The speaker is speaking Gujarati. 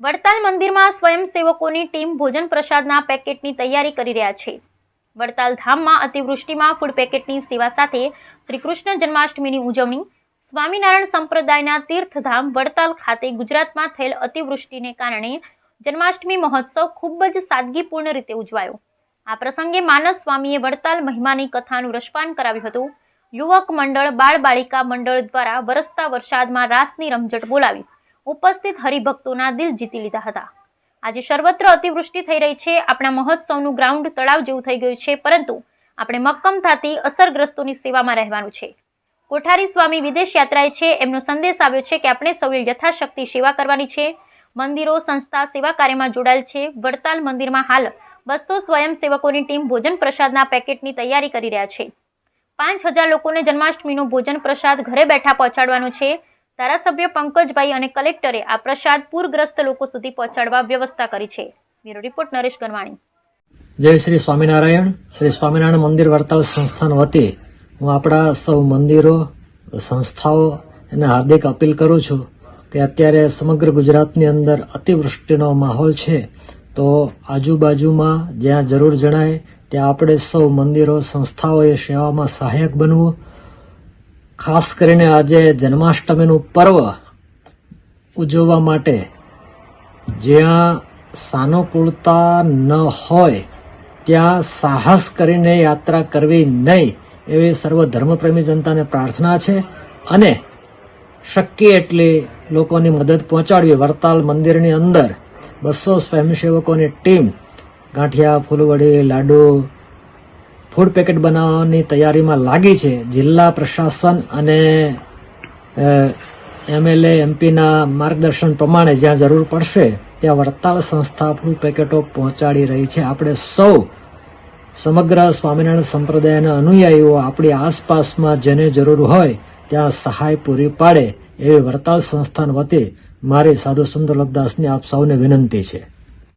વડતાલ મંદિરમાં સ્વયંસેવકોની ટીમ ભોજન પ્રસાદના પેકેટની તૈયારી કરી રહ્યા છે. વડતાલ ધામમાં અતિવૃષ્ટિમાં ફૂડ પેકેટની સેવા સાથે શ્રી કૃષ્ણ જન્માષ્ટમીની ઉજવણી, સ્વામિનારાયણ સંપ્રદાયના તીર્થધામ વડતાલ ખાતે ગુજરાતમાં થયેલ અતિવૃષ્ટિને કારણે જન્માષ્ટમી મહોત્સવ ખૂબ જ સાદગીપૂર્ણ રીતે ઉજવાયો. આ પ્રસંગે માનસ સ્વામીએ વડતાલ મહિમાની કથાનું રસપાન કરાવ્યું હતું. યુવક મંડળ બાળ બાળિકા મંડળ દ્વારા વરસતા વરસાદમાં રાસની રમઝટ બોલાવી. ઉપસ્થિત હરિભક્તોના દિલ જીતી લીધા હતા. આજે સર્વત્ર અતિવૃષ્ટિ થઈ રહી છે. આપણા મહોત્સવનું ગ્રાઉન્ડ તળાવ જેવું થઈ ગયું છે, પરંતુ આપણે મક્કમ થતી અસરગ્રસ્તોની સેવામાં રહેવાનું છે. કોઠારી સ્વામી વિદેશ યાત્રાએ છે, એમનો સંદેશ આવ્યો છે કે આપણે સૌએ યથાશક્તિ સેવા કરવાની છે. મંદિરો, સંસ્થા, સેવા કાર્યમાં જોડાયેલ છે. વડતાલ મંદિરમાં હાલ બસો સ્વયંસેવકોની ટીમ ભોજન પ્રસાદના પેકેટની તૈયારી કરી રહ્યા છે. પાંચ હજાર લોકોને જન્માષ્ટમીનો ભોજન પ્રસાદ ઘરે બેઠા પહોંચાડવાનો છે. ધારાસભ્ય પંકજભાઈ અને કલેક્ટરે આ પ્રસાદ પૂરગ્રસ્ત લોકો સુધી પહોંચાડવા વ્યવસ્થા કરી છે. બ્યુરો રિપોર્ટ નરેશ ગરવાણી જય શ્રી સ્વામિનારાયણ. શ્રી સ્વામિનારાયણ મંદિર વર્તાલ સંસ્થાન વતી હું આપણા સૌ મંદિરો, સંસ્થાઓ એને હાર્દિક અપીલ કરું છું કે અત્યારે સમગ્ર ગુજરાતની અંદર અતિવૃષ્ટિનો માહોલ છે, તો આજુબાજુમાં જ્યાં જરૂર જણાય ત્યાં આપણે સૌ મંદિરો સંસ્થાઓએ સેવામાં સહાયક બનવું. ખાસ કરીને આજે જન્માષ્ટમીનું પર્વ ઉજવવા માટે જ્યાં સાનુકૂળતા ન હોય, ત્યાં સાહસ કરીને યાત્રા કરવી નહીં, એવી સર્વ ધર્મપ્રેમી જનતાને પ્રાર્થના છે અને શક્ય એટલી લોકોની મદદ પહોંચાડવી. વરતાલ મંદિરની અંદર બસો સ્વયંસેવકોની ટીમ ગાંઠિયા, ફૂલવડી, લાડુ ફૂડ પેકેટ બનાવવાની તૈયારીમાં લાગી છે. જિલ્લા પ્રશાસન અને એમએલએ, એમપીના માર્ગદર્શન પ્રમાણે જ્યાં જરૂર પડશે, ત્યાં વડતાલ સંસ્થા ફૂડ પેકેટો પહોંચાડી રહી છે. આપણે સૌ, સમગ્ર સ્વામિનારાયણ સંપ્રદાયના અનુયાયીઓ આપણી આસપાસમાં જેને જરૂર હોય, ત્યાં સહાય પૂરી પાડે એવી વડતાલ સંસ્થાન વતી મારી સાધુ સંતોલકદાસની આપ સૌને વિનંતી છે.